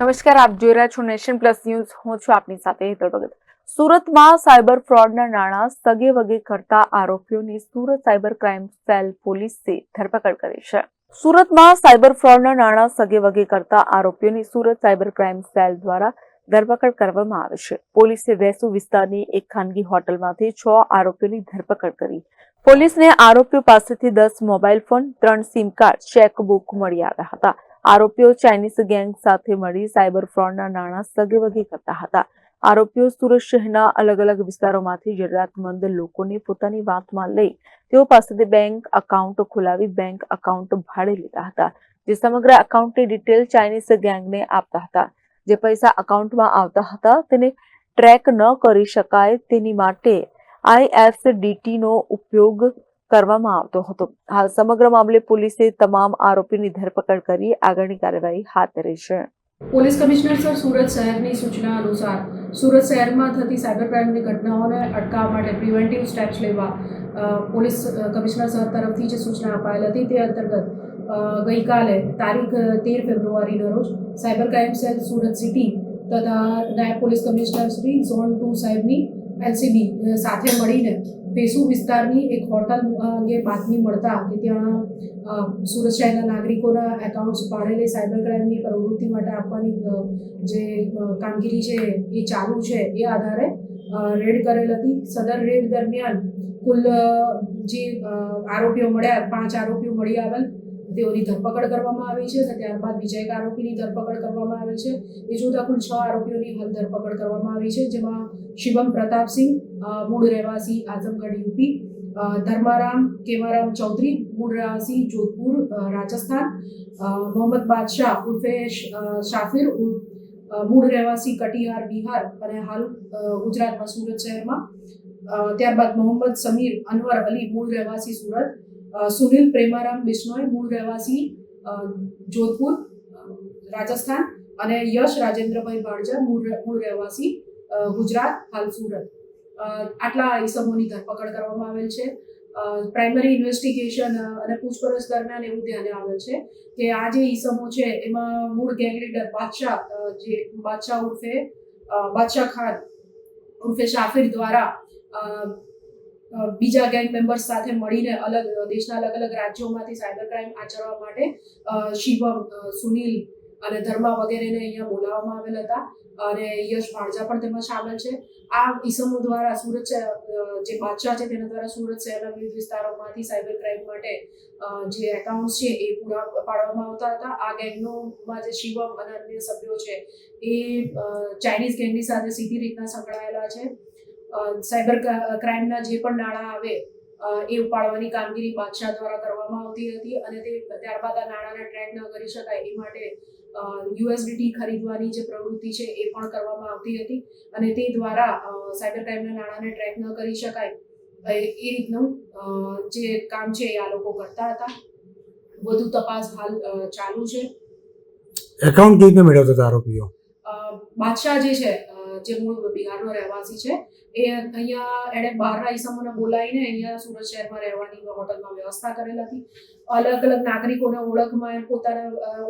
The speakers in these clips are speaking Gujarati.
નમસ્કાર, આપ જોઈ રહ્યા છો નેશન પ્લસ ન્યૂઝ. હું છું આપની સાથે હેતલ ભગત. સુરતમાં સાયબર ફ્રોડના નાણાં સગે વગે કરતા આરોપીઓની સુરત સાયબર ક્રાઇમ સેલ પોલીસે ધરપકડ કરી છે. સુરતમાં સાયબર ફ્રોડના નાણાં સગે વગે કરતા આરોપીઓની સુરત સાયબર ક્રાઇમ સેલ દ્વારા ધરપકડ કરવામાં આવે છે. પોલીસે વેસુ વિસ્તારની એક ખાનગી હોટલમાંથી છ આરોપીઓની ધરપકડ કરી. પોલીસને આરોપીઓ પાસેથી દસ મોબાઈલ ફોન, ત્રણ સિમ કાર્ડ, ચેકબુક મળી આવ્યા હતા. આરોપીઓ ચાઇનીઝ ગેંગ સાથે મળી સાયબર ફ્રોડના નાણાં સગવગી કરતા હતા. આરોપીઓ સુરત શહેરના અલગ અલગ વિસ્તારોમાંથી જરૂરિયાતમંદ લોકોને પોતાની વાતમાં લઈ તેઓ પાસેથી બેંક અકાઉન્ટ ખોલાવી બેંક એકાઉન્ટ ભાડે લીધા હતા, જે સમગ્ર અકાઉન્ટની ડિટેલ ચાઇનીઝ ગેંગને આપતા હતા. જે પૈસા અકાઉન્ટમાં આવતા હતા, તેને ટ્રેક ન કરી શકાય તેની માટે આઈએસડીટી નો ઉપયોગ કરવામાં આવતો હતો. હાલ સમગ્ર મામલે પોલીસે તમામ આરોપીની ધરપકડ કરી આગળની કાર્યવાહી હાથ ધરી છે. પોલીસ કમિશનર સર સુરત શહેરની સૂચના અનુસાર, સુરત શહેરમાં થતી સાયબર ક્રાઇમની ઘટનાઓને અટકાવવા માટે પ્રિવેન્ટિવ સ્ટેપ્સ લેવા પોલીસ કમિશનર સર તરફથી જે સૂચના અપાયેલ હતી તે અંતર્ગત ગઈકાલે તારીખ તેર ફેબ્રુઆરીના રોજ cyber crime cell Surat city તથા નાયબ police commissioner Shri zone two સાહેબની એલસીબી સાથે મળીને પેસુ વિસ્તારની એક હોટલ અંગે બાતમી મળતા કે ત્યાં સુરત શહેરના નાગરિકોના એકાઉન્ટ્સ પાડેલી સાયબર ક્રાઇમની પ્રવૃત્તિ માટે આપવાની જે કામગીરી છે એ ચાલુ છે એ આધારે રેડ કરેલ હતી. સદર રેડ દરમિયાન કુલ જે આરોપીઓ મળ્યા, પાંચ આરોપીઓ મળી આવેલ. તેઓની ધરપકડ કરવામાં આવી છે અને ત્યારબાદ બીજા એક આરોપીની ધરપકડ કરવામાં આવી છે. જોતા કુલ છ આરોપીઓની હાલ ધરપકડ કરવામાં આવી છે, જેમાં શિવમ પ્રતાપસિંહ મૂળ રહેવાસી આઝમગઢ યુપી ધર્મારામ કેવારામ ચૌધરી, મૂળ રહેવાસી જોધપુર રાજસ્થાન મોહમ્મદ બાદશાહ ઉર્ફે શાફિર મૂળ રહેવાસી કટિહાર, બિહાર અને હાલ ગુજરાતમાં સુરત શહેરમાં. ત્યારબાદ મોહમ્મદ સમીર અનવર અલી, મૂળ રહેવાસી સુરત. સુનિલ પ્રેમારામ બિશ્નોય મૂળ રહેવાસી જોધપુર રાજસ્થાન અને યશ રાજેન્દ્રભાઈ ભાડજા, મૂળ મૂળ રહેવાસી ગુજરાત, હાલ સુરત. આટલા ઈસમોની ધરપકડ કરવામાં આવેલ છે. પ્રાઇમરી ઇન્વેસ્ટિગેશન અને પૂછપરછ દરમિયાન એવું ધ્યાને આવેલ છે કે આ જે ઈસમો છે, એમાં મૂળ ગેંગ લીડર બાદશાહ જે બાદશાહ ઉર્ફે બાદશાહ ખાન ઉર્ફે શાફિર દ્વારા બીજા ગેંગ મેમ્બર્સ સાથે મળીને અલગ દેશના અલગ અલગ રાજ્યોમાંથી સાયબર ક્રાઇમ આચરવા માટે શિવમ સુનિલ અને ધર્મા વગેરેને અહીંયા બોલાવવામાં આવેલ હતા અને યશ ભાણજા પણ તેમાં સામેલ છે. આ ઈસમો દ્વારા સુરત જે બાદશાહ છે તેના દ્વારા સુરત શહેરના વિવિધ વિસ્તારોમાંથી સાયબર ક્રાઇમ માટે જે એકાઉન્ટ્સ છે એ પૂરા પાડવામાં આવતા હતા. આ ગેંગનોમાં જે શિવમ અને અન્ય સભ્યો છે એ ચાઇનીઝ ગેંગની સાથે સીધી રીતના સંકળાયેલા છે. સાયબર ક્રાઇમના જે પણ નાણાં આવે એ ઉપાડવાની કામગીરી બાદશાહ દ્વારા કરવામાં આવતી હતી અને તે ત્યારબાદ આ નાણાંને ટ્રેક ન કરી શકાય એ માટે યુએસડીટી ખરીદવાની જે પ્રવૃત્તિ છે એ પણ કરવામાં આવતી હતી અને તે દ્વારા સાયબર ક્રાઇમના નાણાંને ટ્રેક ન કરી શકાય એ રીતનું જે કામ છે એ આ લોકો કરતા હતા. વધુ તપાસ હાલ ચાલુ છે. એકાઉન્ટ કેવી રીતે મેળવતા હતા આરોપીઓ? બાદશાહ જે છે જે મૂળ બિહારનો રહેવાસી છે, એ અહીંયા એણે બહારના ઈસમોને બોલાવીને અહીંયા સુરત શહેરમાં રહેવાની હોટલમાં વ્યવસ્થા કરેલ હતી. અલગ અલગ નાગરિકોને ઓળખમાં એમ પોતાને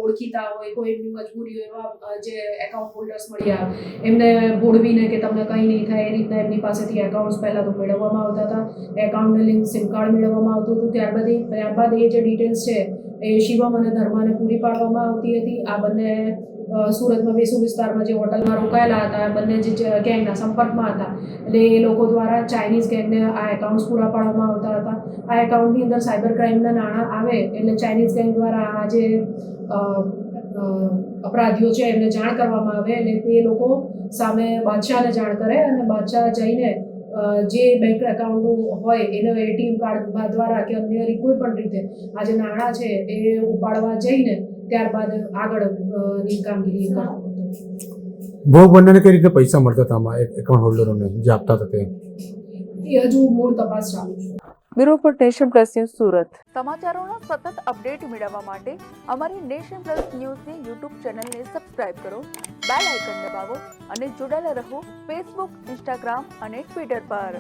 ઓળખીતા હોય, કોઈ એમની મજબૂરી એવા જે એકાઉન્ટ હોલ્ડર્સ મળ્યા, એમને ભોળવીને કે તમને કંઈ નહીં થાય, એ રીતના એમની પાસેથી એકાઉન્ટ્સ પહેલાં તો મેળવવામાં આવતા હતા. એકાઉન્ટને લિંક સિમ કાર્ડ મેળવવામાં આવતું હતું. ત્યારબાદ ત્યારબાદ એ જે ડિટેલ્સ છે, એ શિવમ અને ધર્માને પૂરી પાડવામાં આવતી હતી. આ બંને સુરતમાં વેસુ વિસ્તારમાં જે હોટલમાં રોકાયેલા હતા, બંને જે ગેંગના સંપર્કમાં હતા. એટલે એ લોકો દ્વારા ચાઇનીઝ ગેંગને આ એકાઉન્ટ્સ પૂરા પાડવામાં આવતા હતા. આ એકાઉન્ટની અંદર સાયબર ક્રાઇમના નાણાં આવે એટલે ચાઇનીઝ ગેંગ દ્વારા આ જે અપરાધીઓ છે એમને જાણ કરવામાં આવે અને તે લોકો સામે બાદશાહને જાણ કરે અને બાદશાહ જઈને જે બેંક એકાઉન્ટનું હોય એનો એટીએમ કાર્ડ દ્વારા કે અન્ય કોઈ પણ રીતે આ જે નાણાં છે એ ઉપાડવા જઈને ત્યારબાદ આગળ અ, કામગીરી ભોગ બંનેને કઈ રીતે પૈસા મળતા હતા આમાં? એકાઉન્ટ હોલ્ડરોને જે આપતા હતા તે? હજુ મૂળ તપાસ ચાલુ છે. Bureau for nation plus news Surat. સમાચારોના સતત અપડેટ મેળવવા માટે અમારી નેશન પ્લસ ન્યૂઝની યુટ્યુબ ચેનલને સબસ્ક્રાઇબ કરો બેલ આઇકન દબાવો અને જોડાયેલા રહો ફેસબુક ઇન્સ્ટાગ્રામ અને ટ્વિટર પર.